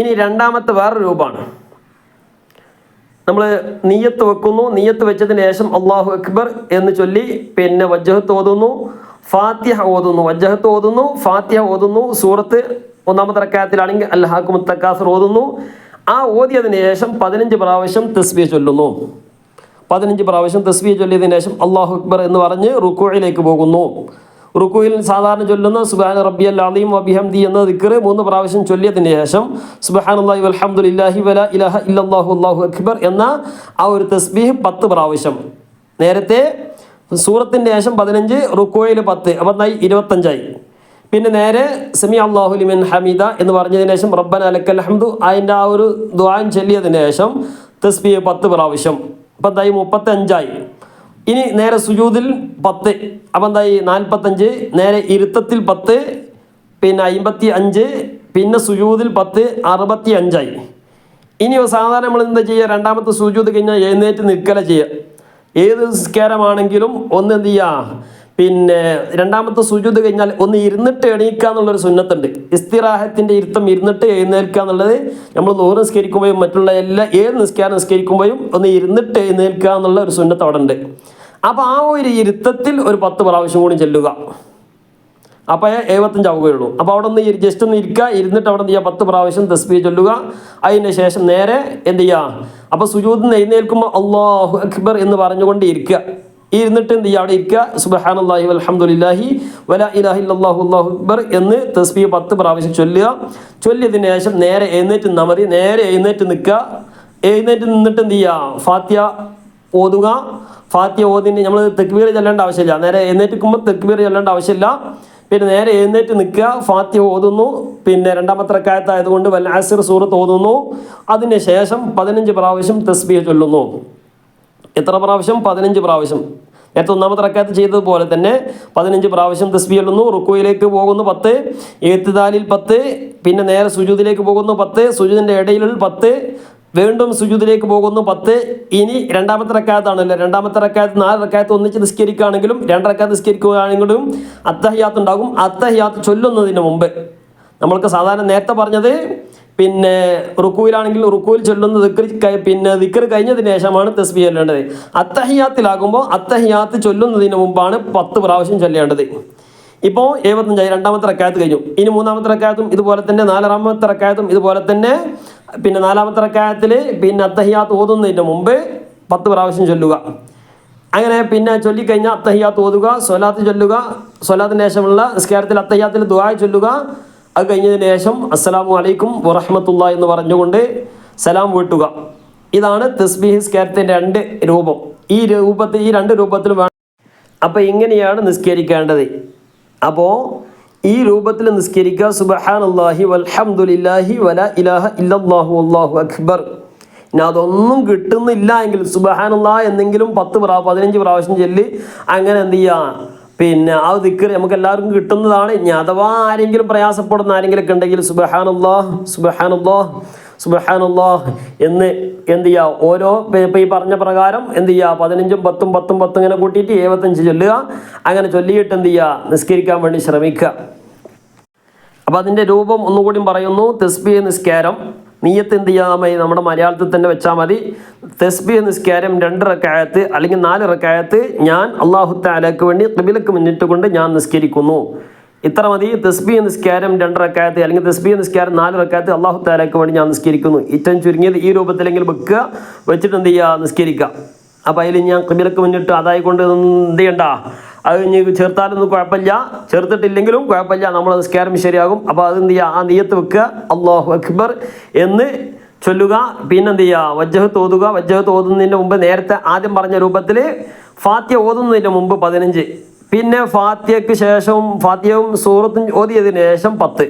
ഇനി രണ്ടാമത്തെ വേറൊരു രൂപമാണ്. നമ്മൾ നീയത്ത് വെക്കുന്നു. നീയത്ത് വെച്ചതിന് ശേഷം അള്ളാഹു അക്ബർ എന്ന് ചൊല്ലി പിന്നെ വജ്ജഹത്ത് ഓതുന്നു. ഫാത്തിഹ ഓതുന്നു വജ്ജഹത്ത് ഓതുന്നു ഫാത്തിഹ ഓതുന്നു സൂറത്ത് ഒന്നാമത്തെ റക്കായത്തിലാണെങ്കിൽ അൽഹാഖ് മുത്തക്കാസർ ഓതുന്നു. ആ ഓതിയതിന് ശേഷം പതിനഞ്ച് പ്രാവശ്യം തസ്ബിയ ചൊല്ലുന്നു. പതിനഞ്ച് പ്രാവശ്യം തസ്ബിയ ചൊല്ലിയതിന് ശേഷം അള്ളാഹു അക്ബർ എന്ന് പറഞ്ഞ് റുക്കുയിലേക്ക് പോകുന്നു. റുക്കുയിൽ സാധാരണ ചൊല്ലുന്ന സുബാൻ റബ്ബി അല്ലാദീം അബിഹംദി എന്ന ദിക്കറ് മൂന്ന് പ്രാവശ്യം ചൊല്ലിയതിന് ശേഷം സുബാൻ അള്ളാഹി വൽഹംദുലില്ലാഹി വല ഇലഹ ഇല്ലാഹു അള്ളാഹു അക്ബർ എന്ന ആ ഒരു തസ്ബീഹ് പത്ത് പ്രാവശ്യം. നേരത്തെ സൂറത്തിന്റെ ശേഷം പതിനഞ്ച് റുക്കോയിൽ പത്ത് അപ്പം ഇരുപത്തഞ്ചായി. പിന്നെ നേരെ സെമി അള്ളാഹുലിമിൻ ഹമീദ എന്ന് പറഞ്ഞതിന് ശേഷം റബ്ബൻ അലക്കൽ ഹംദു അതിന്റെ ആ ഒരു ദ്വാൻ ചൊല്ലിയതിന് ശേഷം തസ്ബിയെ പത്ത് പ്രാവശ്യം. അപ്പം എന്തായി മുപ്പത്തഞ്ചായി. ഇനി നേരെ സുജൂതിൽ പത്ത് അപ്പം എന്തായി നാൽപ്പത്തഞ്ച് നേരെ ഇരുത്തത്തിൽ പത്ത് പിന്നെ അമ്പത്തി അഞ്ച് പിന്നെ സുജൂതിൽ പത്ത് അറുപത്തി അഞ്ചായി ഇനി സാധാരണ നമ്മൾ എന്താ ചെയ്യുക? രണ്ടാമത്തെ സുജൂത് കഴിഞ്ഞാൽ എഴുന്നേറ്റ് നിൽക്കല ചെയ്യുക. ഏത് നിസ്കാരമാണെങ്കിലും ഒന്ന് എന്ത് ചെയ്യുക പിന്നെ രണ്ടാമത്തെ സുജൂത് കഴിഞ്ഞാൽ ഒന്ന് ഇരുന്നിട്ട് എണീക്കുക എന്നുള്ളൊരു സുന്നത്തുണ്ട്. ഇസ്തിറാഹത്തിന്റെ ഇരുത്തം ഇരുന്നിട്ട് എഴുന്നേൽക്കുക എന്നുള്ളത് നമ്മൾ നൂറ് നിസ്കരിക്കുമ്പോഴും മറ്റുള്ള എല്ലാ ഏത് നിസ്കാരം നിസ്കരിക്കുമ്പോഴും ഒന്ന് ഇരുന്നിട്ട് എഴുന്നേൽക്കുക എന്നുള്ള ഒരു സുന്നത്ത് അവിടെ ഉണ്ട് അപ്പോൾ ആ ഒരു ഇരുത്തത്തിൽ ഒരു പത്ത് പ്രാവശ്യം കൂടി ചെല്ലുക. അപ്പോൾ എഴുപത്തഞ്ചാവുകയുള്ളൂ. അപ്പോൾ അവിടെ ഒന്ന് ജസ്റ്റ് ഒന്ന് ഇരിക്കുക ഇരുന്നിട്ട് അവിടെ എന്ത് ചെയ്യുക പത്ത് പ്രാവശ്യം തസ്ബീ ചൊല്ലുക. അതിന് ശേഷം നേരെ എന്ത് ചെയ്യുക അപ്പോൾ സുജൂദ് നിന്ന് എഴുന്നേൽക്കുമ്പോൾ അള്ളാഹു അക്ബർ എന്ന് പറഞ്ഞുകൊണ്ട് ഇരിക്കുക. ഇരുന്നിട്ട് എന്ത് ചെയ്യുക അവിടെ ഇരിക്കുക. സുബഹാനല്ലാഹി അലഹമുല്ലാഹി വല ഇലാഹി ഇല്ലല്ലാഹു അള്ളാഹു അക്ബർ എന്ന് തസ്ബീ പത്ത് പ്രാവശ്യം ചൊല്ലുക. ചൊല്ലിയതിന് ശേഷം നേരെ എഴുന്നേറ്റ് നിന്നാൽ മതി നേരെ എഴുന്നേറ്റ് നിൽക്കുക. എഴുന്നേറ്റ് നിന്നിട്ട് എന്ത് ചെയ്യുക ഫാത്യ ഓതുക. ഫാത്യ ഓതിന് നമ്മൾ തെക്ബീർ ചെല്ലേണ്ട ആവശ്യമില്ല. നേരെ എഴുന്നേറ്റ് നിൽക്കുമ്പോൾ തെക്ബീർ ചെല്ലേണ്ട ആവശ്യമില്ല. പിന്നെ നേരെ എഴുന്നേറ്റ് നിൽക്കുക. ഫാത്തി ഓതുന്നു. പിന്നെ രണ്ടാമത്തെ റക്കായത്തായതുകൊണ്ട് വല്ല ആസിർ സൂറത്ത് ഓതുന്നു. അതിന് ശേഷം പതിനഞ്ച് പ്രാവശ്യം തസ്ബിയെ ചൊല്ലുന്നു. എത്ര പ്രാവശ്യം? പതിനഞ്ച് പ്രാവശ്യം. നേരത്തെ ഒന്നാമത്തെ റക്കാത്ത് ചെയ്തതുപോലെ തന്നെ പതിനഞ്ച് പ്രാവശ്യം തസ്ബി ചൊല്ലുന്നു. റുക്കുയിലേക്ക് പോകുന്നു പത്ത്. എഴുത്തുദാലിൽ പത്ത്. പിന്നെ നേരെ സുജൂദിലേക്ക് പോകുന്നു പത്ത്. സുജൂദിന്റെ ഇടയിലുള്ള പത്ത്. വീണ്ടും സുജൂദിലേക്ക് പോകുന്നു. പത്ത് ഇനി രണ്ടാമത്തെ റക്കായത്താണല്ലോ രണ്ടാമത്തെ റക്കായത്ത് നാല് റക്കായത്ത് ഒന്നിച്ച് നിസ്കരിക്കുകയാണെങ്കിലും രണ്ട് റക്കാത്ത് നിസ്കരിക്കുകയാണെങ്കിലും അത്തഹിയാത്ത് ഉണ്ടാകും. അത്തഹിയാത്ത് ചൊല്ലുന്നതിന് മുമ്പ് നമ്മൾക്ക് സാധാരണ നേരത്തെ പറഞ്ഞത് പിന്നെ റുക്കുവിലാണെങ്കിൽ റുക്കുവിൽ ചൊല്ലുന്ന ദിക്ർ പിന്നെ ദിക്കർ കഴിഞ്ഞതിന് ശേഷമാണ് തസ്ബി ചൊല്ലേണ്ടത്. അത്തഹിയാത്തിലാകുമ്പോൾ അത്തഹിയാത്ത് ചൊല്ലുന്നതിന് മുമ്പാണ് പത്ത് പ്രാവശ്യം ചൊല്ലേണ്ടത്. ഇപ്പോൾ എഴുപത്തഞ്ചായി രണ്ടാമത്തെ റക്കായത്ത് കഴിഞ്ഞു. ഇനി മൂന്നാമത്തെ റക്കായത്തും ഇതുപോലെ തന്നെ നാലാമത്തെ റക്കായത്തും ഇതുപോലെ തന്നെ പിന്നെ നാലാമത്തെ റക്കായത്തിൽ പിന്നെ അത്തഹിയാത്ത് ഓതുന്നതിന്റെ മുമ്പ് പത്ത് പ്രാവശ്യം ചൊല്ലുക. അങ്ങനെ പിന്നെ ചൊല്ലിക്കഴിഞ്ഞാൽ അത്തഹിയാത്ത് ഓതുക സ്വലാത്ത് ചൊല്ലുക സ്വലാത്തിന് ശേഷമുള്ള നിസ്കാരത്തിൽ അത്തഹിയാത്തിൽ ദുബായ് ചൊല്ലുക. അത് കഴിഞ്ഞതിന് ശേഷം അസ്സലാമു അലൈക്കും വറഹമത്തുള്ള എന്ന് പറഞ്ഞുകൊണ്ട് സലാം വീട്ടുക. ഇതാണ് തസ്ബീഹ് നിസ്കാരത്തിന്റെ രണ്ട് രൂപം. ഈ രൂപത്തിൽ ഈ രണ്ട് രൂപത്തിൽ വേണം. അപ്പോൾ ഇങ്ങനെയാണ് നിസ്കരിക്കേണ്ടത്. അപ്പോൾ ഈ രൂപത്തിൽ നിസ്കരിക്കുക സുബഹാനല്ലാഹി വൽഹംദുലില്ലാഹി വല ഇലാഹ ഇല്ലല്ലാഹു അല്ലാഹു അക്ബർ. ഇനി അതൊന്നും കിട്ടുന്നില്ല എങ്കിൽ സുബഹാനുള്ള എന്തെങ്കിലും പത്ത് പ്രാ പതിനഞ്ച് പ്രാവശ്യം ചൊല്ലി അങ്ങനെ എന്ത് ചെയ്യുക പിന്നെ ആ ദിക്കർ നമുക്ക് എല്ലാവർക്കും കിട്ടുന്നതാണ്. ഇനി അഥവാ ആരെങ്കിലും പ്രയാസപ്പെടുന്ന ആരെങ്കിലും ഒക്കെ ഉണ്ടെങ്കിൽ സുബഹാനുള്ള സുബഹാനുള്ള സുബഹാനുള്ള എന്ന് എന്ത് ചെയ്യുക ഓരോ ഇപ്പം ഈ പറഞ്ഞ പ്രകാരം എന്ത് ചെയ്യുക പതിനഞ്ചും പത്തും പത്തും പത്തും ഇങ്ങനെ കൂട്ടിയിട്ട് എഴുപത്തഞ്ച് ചൊല്ലുക. അങ്ങനെ ചൊല്ലിയിട്ട് എന്ത് ചെയ്യുക നിസ്കരിക്കാൻ വേണ്ടി ശ്രമിക്കുക. അപ്പം അതിന്റെ രൂപം ഒന്നുകൂടി പറയുന്നു. തെസ്ബി നിസ്കാരം. നീയത്ത് എന്ത് ചെയ്യാമായി നമ്മുടെ മലയാളത്തിൽ തന്നെ വെച്ചാൽ മതി. തെസ്ബി നിസ്കാരം രണ്ട് റക്കായത്ത് അല്ലെങ്കിൽ നാല് റക്കായത്ത് ഞാൻ അള്ളാഹു താലക്ക് വേണ്ടി കിബിലക്ക് മുന്നിട്ട് കൊണ്ട് ഞാൻ നിസ്കരിക്കുന്നു. ഇത്ര മതി തസ്ബി നിസ്കാരം രണ്ട് റക്കായത്ത് അല്ലെങ്കിൽ തസ്ബി നിസ്കാരം നാല് റക്കായത്ത് അള്ളാഹു താലാക്ക് വേണ്ടി ഞാൻ നിസ്കരിക്കുന്നു. ഇറ്റം ചുരുങ്ങിയത് ഈ രൂപത്തിലെങ്കിലും വെക്കുക വെച്ചിട്ട് എന്ത് ചെയ്യുക? നിസ്കരിക്കുക. അപ്പോൾ അതിൽ ഞാൻ കബിലക്ക് മുന്നിട്ട് അതായിക്കൊണ്ട് എന്ത് ചെയ്യണ്ട. അത് ഇനി ചേർത്താലൊന്നും കുഴപ്പമില്ല. ചേർത്തിട്ടില്ലെങ്കിലും കുഴപ്പമില്ല. നമ്മൾ നിസ്കാരം ശരിയാകും. അപ്പോൾ അത് എന്ത് ചെയ്യുക? ആ നീയത്ത് വെക്കുക. അള്ളാഹു അക്ബർ എന്ന് ചൊല്ലുക. പിന്നെന്ത് ചെയ്യുക? വജ്ജഹ് തോതുക വജ്ജഹ് തോതുന്നതിന്റെ മുമ്പ് നേരത്തെ ആദ്യം പറഞ്ഞ രൂപത്തിൽ ഫാത്യ ഓതുന്നതിന്റെ മുമ്പ് പതിനഞ്ച്. പിന്നെ ഫാത്യക്ക് ശേഷവും ഫാത്യവും സൂറത്തും ഓതിയതിന് ശേഷം പത്ത്.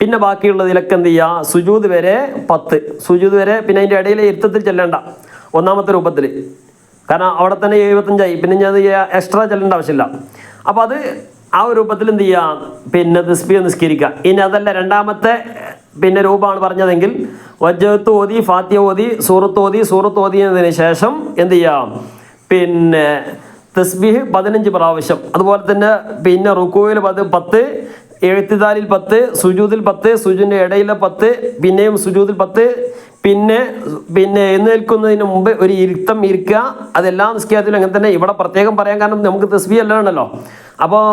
പിന്നെ ബാക്കിയുള്ളതിലൊക്കെ എന്ത് ചെയ്യുക? സുജൂത് വരെ പത്ത്. സുജൂത് വരെ പിന്നെ അതിന്റെ ഇടയിൽ ഇരുത്തത്തിൽ ചെല്ലേണ്ട. ഒന്നാമത്തെ രൂപത്തിൽ. കാരണം അവിടെ തന്നെ എഴുപത്തഞ്ചായി. പിന്നെ ഞാൻ എക്സ്ട്രാ ചെല്ലേണ്ട ആവശ്യമില്ല. അപ്പോൾ അത് ആ ഒരു രൂപത്തിൽ എന്ത് ചെയ്യുക? പിന്നെ തസ്ബിഹ് നിസ്കരിക്കുക. ഇനി അതല്ല രണ്ടാമത്തെ പിന്നെ രൂപമാണ് പറഞ്ഞതെങ്കിൽ വജ്ജത്ത് ഓതി ഫാത്യ ഓതി സൂറത്ത് ഓതി സൂറത്ത് ഓതിയതിന് ശേഷം എന്ത് ചെയ്യാം പിന്നെ തസ്ബീഹ് പതിനഞ്ച് പ്രാവശ്യം. അതുപോലെ തന്നെ പിന്നെ റുക്കോയിൽ പത് പത്ത് എഴുത്തിദാലിൽ പത്ത് സുജൂതിൽ പത്ത് സുജുവിന്റെ ഇടയിലെ പത്ത് പിന്നെയും സുജൂതിൽ പത്ത് പിന്നെ പിന്നെ എഴുന്നേൽക്കുന്നതിന് മുമ്പ് ഒരു ഇരുത്തം ഇരിക്കുക അതെല്ലാം നിസ്കാരത്തിലും അങ്ങനെ തന്നെ. ഇവിടെ പ്രത്യേകം പറയാൻ കാരണം നമുക്ക് തസ്ബി അല്ലാണല്ലോ. അപ്പോൾ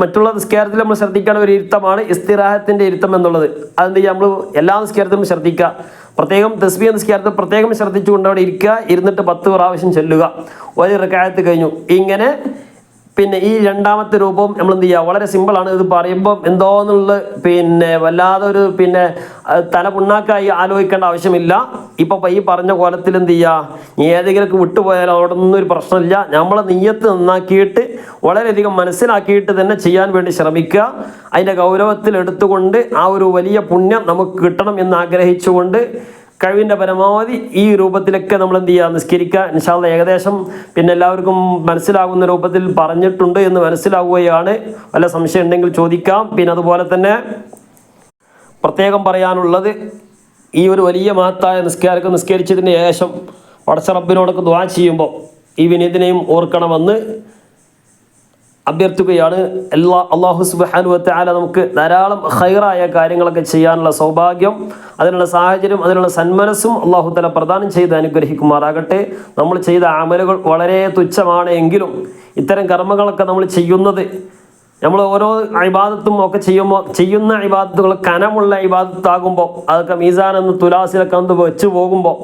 മറ്റുള്ള നിസ്കാരത്തിൽ നമ്മൾ ശ്രദ്ധിക്കേണ്ട ഒരു ഇരുത്തമാണ് ഇസ്തിറാഹത്തിന്റെ ഇരുത്തം എന്നുള്ളത്. അതെന്ത് നമ്മൾ എല്ലാ നിസ്കാരത്തിലും ശ്രദ്ധിക്കുക. പ്രത്യേകം തസ്ബിയ നിസ്കാരത്തിൽ പ്രത്യേകം ശ്രദ്ധിച്ചുകൊണ്ട് അവിടെ ഇരിക്കുക. ഇരുന്നിട്ട് പത്ത് പ്രാവശ്യം ചെല്ലുക. ഒരു റക്കായത്ത് കഴിഞ്ഞു. ഇങ്ങനെ പിന്നെ ഈ രണ്ടാമത്തെ രൂപം നമ്മൾ എന്ത് ചെയ്യുക വളരെ സിമ്പിളാണ് ഇത് പറയുമ്പം എന്തോന്നുള്ള പിന്നെ വല്ലാതെ ഒരു പിന്നെ തല പുണ്ണാക്കായി ആലോചിക്കേണ്ട ആവശ്യമില്ല. ഇപ്പം ഈ പറഞ്ഞ കോലത്തിൽ എന്ത് ചെയ്യുക നീ ഏതെങ്കിലുമൊക്കെ വിട്ടുപോയാൽ അവിടെ ഒന്നും ഒരു പ്രശ്നമില്ല. നമ്മളെ നെയ്യത്ത് നന്നാക്കിയിട്ട് വളരെയധികം മനസ്സിലാക്കിയിട്ട് തന്നെ ചെയ്യാൻ വേണ്ടി ശ്രമിക്കുക. അതിന്റെ ഗൗരവത്തിൽ എടുത്തുകൊണ്ട് ആ ഒരു വലിയ പുണ്യം നമുക്ക് കിട്ടണം എന്ന് ആഗ്രഹിച്ചുകൊണ്ട് കഴിവിന്റെ പരമാവധി ഈ രൂപത്തിലൊക്കെ നമ്മൾ എന്ത് ചെയ്യുക? നിസ്കരിക്കുക. ഇൻഷാല്ല ഏകദേശം പിന്നെ എല്ലാവർക്കും മനസ്സിലാകുന്ന രൂപത്തിൽ പറഞ്ഞിട്ടുണ്ട് എന്ന് മനസ്സിലാവുകയാണ്. വല്ല സംശയം ഉണ്ടെങ്കിൽ ചോദിക്കാം. പിന്നെ അതുപോലെ തന്നെ പ്രത്യേകം പറയാനുള്ളത് ഈ ഒരു വലിയ മഹത്തായ നിസ്കാരമൊക്കെ നിസ്കരിച്ചതിന് ശേഷം വടച്ചറബിനോടൊക്കെ ദ്വാ ചെയ്യുമ്പോൾ ഈ വിനീതിനെയും ഓർക്കണമെന്ന് അഭ്യർത്ഥിക്കുകയാണ്. എല്ലാ അള്ളാഹു സുബാനു വത്താല നമുക്ക് ധാരാളം ഹൈറായ കാര്യങ്ങളൊക്കെ ചെയ്യാനുള്ള സൗഭാഗ്യം അതിനുള്ള സാഹചര്യം അതിനുള്ള സന്മനസ്സും അള്ളാഹു തല പ്രദാനം ചെയ്ത് അനുഗ്രഹിക്കുമാറാകട്ടെ. നമ്മൾ ചെയ്ത അമലുകൾ വളരെ തുച്ഛമാണ് എങ്കിലും ഇത്തരം കർമ്മങ്ങളൊക്കെ നമ്മൾ ചെയ്യുന്നത് നമ്മൾ ഓരോ അഭിബാദത്തും ഒക്കെ ചെയ്യുമ്പോൾ ചെയ്യുന്ന അഭിബാദത്തുകൾ കനമുള്ള അഭിബാദത്താകുമ്പോൾ അതൊക്കെ മീസാൻ എന്ന് തുലാസിലൊക്കെ ഒന്ന് വെച്ച് പോകുമ്പോൾ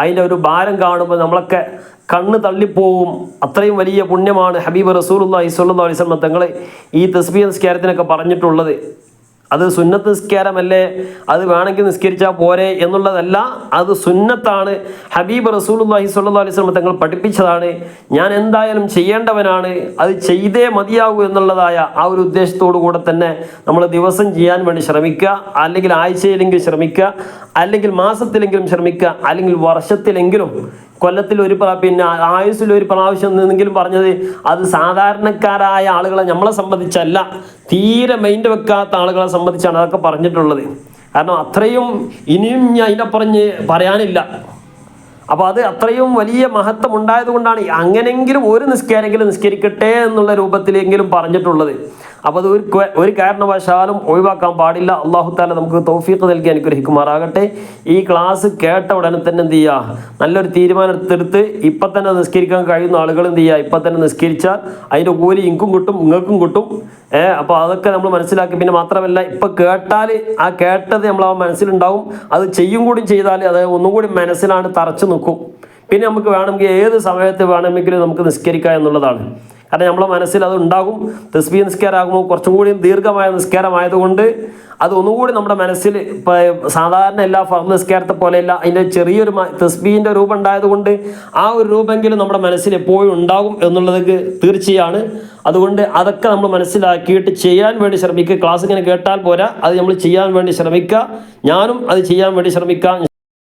അതിന്റെ ഒരു ഭാരം കാണുമ്പോൾ നമ്മളൊക്കെ കണ്ണ് തള്ളിപ്പോവും. അത്രയും വലിയ പുണ്യമാണ് ഹബീബ് റസൂലുള്ളാഹി സ്വല്ലല്ലാഹു അലൈഹി വസല്ലം തങ്ങളെ ഈ തസ്ബീ നിസ്കാരത്തിനൊക്കെ പറഞ്ഞിട്ടുള്ളത്. അത് സുന്നത്ത് നിസ്കാരമല്ലേ? അത് വേണമെങ്കിൽ നിസ്കരിച്ചാൽ പോരെ എന്നുള്ളതല്ല അത് സുന്നത്താണ്. ഹബീബ് റസൂലുള്ളാഹി സ്വല്ലല്ലാഹു അലൈഹി വസല്ലം തങ്ങൾ പഠിപ്പിച്ചതാണ്. ഞാൻ എന്തായാലും ചെയ്യേണ്ടവനാണ്. അത് ചെയ്തേ മതിയാകൂ എന്നുള്ളതായ ആ ഒരു ഉദ്ദേശത്തോടു കൂടെ തന്നെ നമ്മൾ ദിവസം ചെയ്യാൻ വേണ്ടി ശ്രമിക്കുക. അല്ലെങ്കിൽ ആഴ്ചയിലെങ്കിലും ശ്രമിക്കുക. അല്ലെങ്കിൽ മാസത്തിലെങ്കിലും ശ്രമിക്കുക. അല്ലെങ്കിൽ വർഷത്തിലെങ്കിലും കൊല്ലത്തിൽ ഒരു പിന്നെ ആയുസ്സിൽ ഒരു പ്രാവശ്യം എന്നെങ്കിലും പറഞ്ഞത് അത് സാധാരണക്കാരായ ആളുകളെ നമ്മളെ സംബന്ധിച്ചല്ല. തീരെ മൈൻഡ് വെക്കാത്ത ആളുകളെ സംബന്ധിച്ചാണ് അതൊക്കെ പറഞ്ഞിട്ടുള്ളത്. കാരണം അത്രയും ഇനിയും ഞാൻ അതിനപ്പുറഞ്ഞ് പറയാനില്ല. അപ്പോൾ അത് അത്രയും വലിയ മഹത്വം ഉണ്ടായതുകൊണ്ടാണ് അങ്ങനെങ്കിലും ഒരു നിസ്കാരെങ്കിലും നിസ്കരിക്കട്ടെ എന്നുള്ള രൂപത്തിലെങ്കിലും പറഞ്ഞിട്ടുള്ളത്. അപ്പോൾ അത് ഒരു ഒരു കാരണവശാലും ഒഴിവാക്കാൻ പാടില്ല. അള്ളാഹു താല നമുക്ക് തൗഫീഖ് നൽകി അനുഗ്രഹിക്കുമാറാകട്ടെ. ഈ ക്ലാസ് കേട്ട ഉടനെ തന്നെ എന്ത് ചെയ്യുക നല്ലൊരു തീരുമാനം എടുത്തെടുത്ത് ഇപ്പം തന്നെ നിസ്കരിക്കാൻ കഴിയുന്ന ആളുകൾ എന്ത് ചെയ്യുക ഇപ്പം തന്നെ നിസ്കരിച്ചാൽ അതിന്റെ കൂലി ഇങ്കും കിട്ടും ഇങ്ങൾക്കും കിട്ടും. ഏഹ് അപ്പോൾ അതൊക്കെ നമ്മൾ മനസ്സിലാക്കി. പിന്നെ മാത്രമല്ല ഇപ്പം കേട്ടാൽ ആ കേട്ടത് നമ്മൾ ആ മനസ്സിലുണ്ടാവും. അത് ചെയ്യും കൂടി ചെയ്താൽ അത് ഒന്നും കൂടി മനസ്സിലാണ് തറച്ചു നിൽക്കും. പിന്നെ നമുക്ക് വേണമെങ്കിൽ ഏത് സമയത്ത് വേണമെങ്കിലും നമുക്ക് നിസ്കരിക്കാം എന്നുള്ളതാണ്. കാരണം നമ്മളെ മനസ്സിൽ അത് ഉണ്ടാകും. തസ്ബീ നിസ്കാരമാകുമ്പോൾ കുറച്ചും കൂടി ദീർഘമായ നിസ്കാരമായതുകൊണ്ട് അത് ഒന്നുകൂടി നമ്മുടെ മനസ്സിൽ സാധാരണ എല്ലാ ഫർദ് നിസ്കാരത്തെ പോലെയല്ല അതിന്റെ ചെറിയൊരു തസ്ബീന്റെ രൂപം ഉണ്ടായതുകൊണ്ട് ആ ഒരു രൂപമെങ്കിലും നമ്മുടെ മനസ്സിൽ എപ്പോഴും ഉണ്ടാകും എന്നുള്ളത് തീർച്ചയാണ്. അതുകൊണ്ട് അതൊക്കെ നമ്മൾ മനസ്സിലാക്കിയിട്ട് ചെയ്യാൻ വേണ്ടി ശ്രമിക്കുക. ക്ലാസ് ഇങ്ങനെ കേട്ടാൽ പോരാ. അത് നമ്മൾ ചെയ്യാൻ വേണ്ടി ശ്രമിക്കുക. ഞാനും അത് ചെയ്യാൻ വേണ്ടി ശ്രമിക്കാം.